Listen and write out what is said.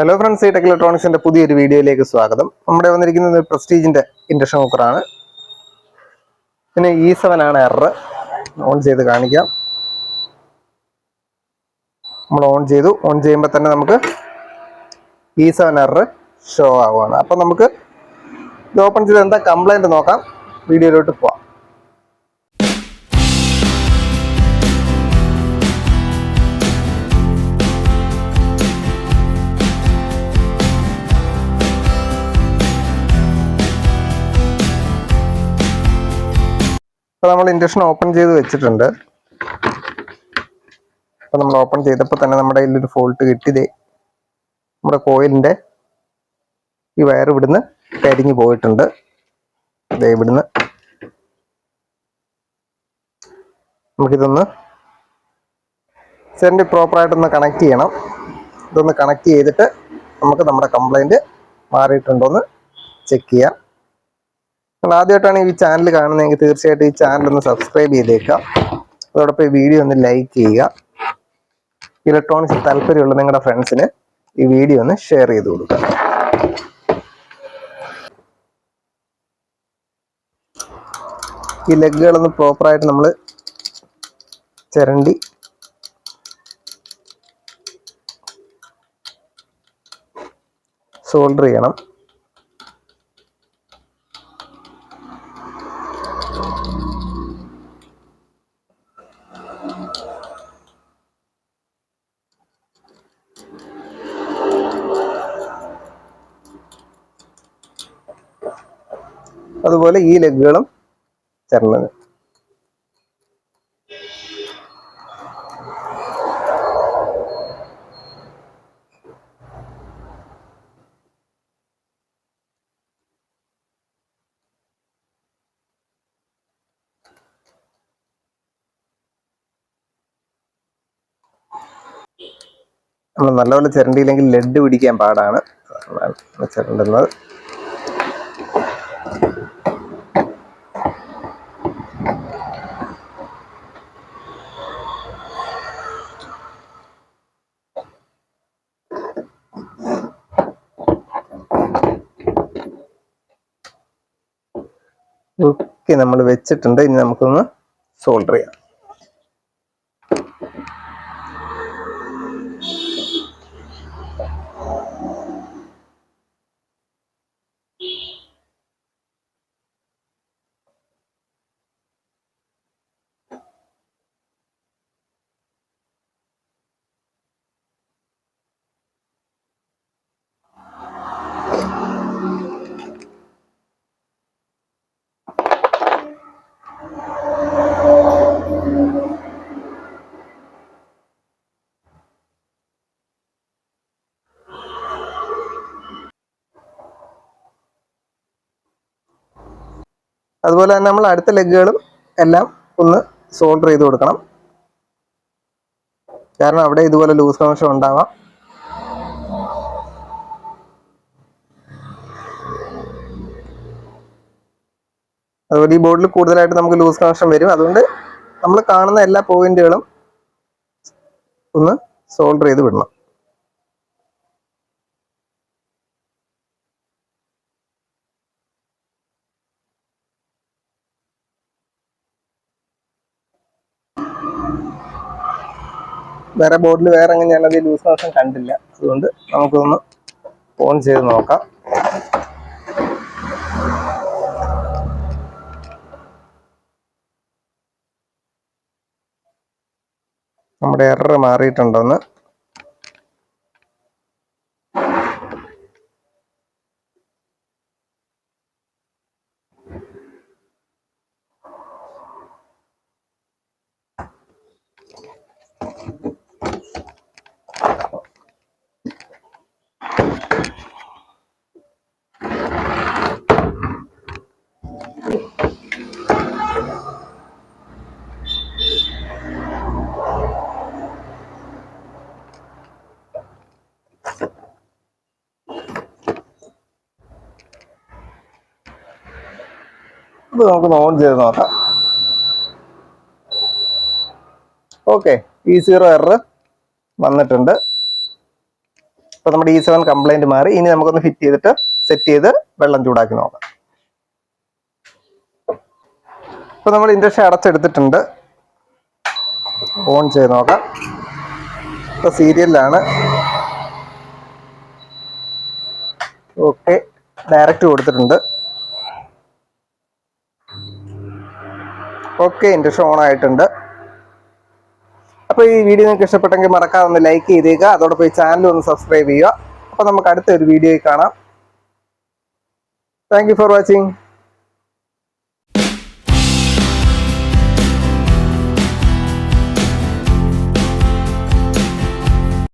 Hello friends ഈ tech ഇലക്ട്രോണിക്സിന്റെ പുതിയൊരു വീഡിയോയിലേക്ക് സ്വാഗതം. നമ്മുടെ വന്നിരിക്കുന്നത് പ്രസ്റ്റീജിന്റെ ഇൻഡക്ഷൻ കുക്കറാണ് പിന്നെ ഇ സെവൻ ആണ് എറർ ഓൺ ചെയ്ത് കാണിക്കാം. നമ്മൾ ഓൺ ചെയ്തു. ഓൺ ചെയ്യുമ്പോൾ തന്നെ നമുക്ക് ഇ സെവൻ എറർ ഷോ ആവുകയാണ്. അപ്പം നമുക്ക് ഇത് ഓപ്പൺ ചെയ്ത് എന്താ കംപ്ലൈന്റ് നോക്കാം. വീഡിയോയിലോട്ട് പോവാം. അപ്പോൾ നമ്മൾ ഇൻഡക്ഷൻ ഓപ്പൺ ചെയ്ത് വെച്ചിട്ടുണ്ട്. അപ്പോൾ നമ്മൾ ഓപ്പൺ ചെയ്തപ്പോൾ തന്നെ നമ്മുടെ കയ്യിലൊരു ഫോൾട്ട് കിട്ടിയതേ നമ്മുടെ കോയിലിന്റെ ഈ വയർ ഇവിടുന്ന് കരിഞ്ഞു പോയിട്ടുണ്ട്. ദേ ഇവിടുന്ന്. നമുക്കിതൊന്ന് സെൻഡ് പ്രോപ്പറായിട്ടൊന്ന് കണക്ട് ചെയ്യണം. ഇതൊന്ന് കണക്ട് ചെയ്തിട്ട് നമുക്ക് നമ്മുടെ കംപ്ലൈന്റ് മാറിയിട്ടുണ്ടോയെന്ന് ചെക്ക് ചെയ്യാം. നിങ്ങൾ ആദ്യമായിട്ടാണ് ഈ ചാനൽ കാണുന്നതെങ്കിൽ തീർച്ചയായിട്ടും ഈ ചാനൽ ഒന്ന് സബ്സ്ക്രൈബ് ചെയ്തേക്കാം അതോടൊപ്പം ഈ വീഡിയോ ഒന്ന് ലൈക്ക് ചെയ്യുക. ഇലക്ട്രോണിക്സ് താല്പര്യമുള്ള നിങ്ങളുടെ ഫ്രണ്ട്സിന് ഈ വീഡിയോ ഒന്ന് ഷെയർ ചെയ്ത് കൊടുക്കുക. ഈ ലെഗുകളൊന്ന് പ്രോപ്പറായിട്ട് നമ്മൾ ചിരണ്ടി സോൾഡർ ചെയ്യണം. അതുപോലെ ഈ ലെഗുകളും ചേർന്നത്. നമ്മൾ നല്ലപോലെ ചിരണ്ടിയില്ലെങ്കിൽ ലെഡ് പിടിക്കാൻ പാടാണ്. ചിരണ്ടുന്നത്. ഓക്കെ നമ്മൾ വെച്ചിട്ടുണ്ട്. ഇനി നമുക്കൊന്ന് സോൾഡർ ചെയ്യാം. അതുപോലെ തന്നെ നമ്മൾ അടുത്ത ലെഗുകളും എല്ലാം ഒന്ന് സോൾഡർ ചെയ്ത് കൊടുക്കണം. കാരണം അവിടെ ഇതുപോലെ ലൂസ് കണക്ഷൻ ഉണ്ടാവാം. അതുപോലെ ഈ ബോർഡിൽ കൂടുതലായിട്ട് നമുക്ക് ലൂസ് കണക്ഷൻ വരും. അതുകൊണ്ട് നമ്മൾ കാണുന്ന എല്ലാ പോയിന്റുകളും ഒന്ന് സോൾഡർ ചെയ്ത് വിടണം. വേറെ ബോർഡിൽ വേറെ അങ്ങനെ ഞാനത് ലൂസ് മോഷൻ കണ്ടില്ല. അതുകൊണ്ട് നമുക്കൊന്ന് ഓൺ ചെയ്ത് നോക്കാം. നമ്മുടെ എറർ മാറിയിട്ടുണ്ടോന്ന് ഇത് നമുക്ക് ഓൺ ചെയ്ത് നോക്കാം. ഓക്കെ ഇ സീറോ എറർ വന്നിട്ടുണ്ട്. അപ്പോൾ നമ്മുടെ ഇ സെവൻ കംപ്ലൈന്റ് മാറി. ഇനി നമുക്കൊന്ന് ഫിറ്റ് ചെയ്തിട്ട് സെറ്റ് ചെയ്ത് വെള്ളം ചൂടാക്കി നോക്കാം. ഇപ്പോൾ നമ്മൾ ഇൻഡക്ഷൻ അടച്ചെടുത്തിട്ടുണ്ട്. ഓൺ ചെയ്ത് നോക്കാം. ഇപ്പോൾ സീരിയലിലാണ്. ഓക്കെ ഡയറക്റ്റ് കൊടുത്തിട്ടുണ്ട്. ഓക്കെ ഇൻഡക്ഷൻ ഓൺ ആയിട്ടുണ്ട്. അപ്പോൾ ഈ വീഡിയോ നിങ്ങൾക്ക് ഇഷ്ടപ്പെട്ടെങ്കിൽ മറക്കാതെ ഒന്ന് ലൈക്ക് ചെയ്തേക്കുക അതോടൊപ്പം ഈ ചാനൽ ഒന്ന് സബ്സ്ക്രൈബ് ചെയ്യുക. അപ്പോൾ നമുക്ക് അടുത്ത ഒരു വീഡിയോയിൽ കാണാം. Thank for watching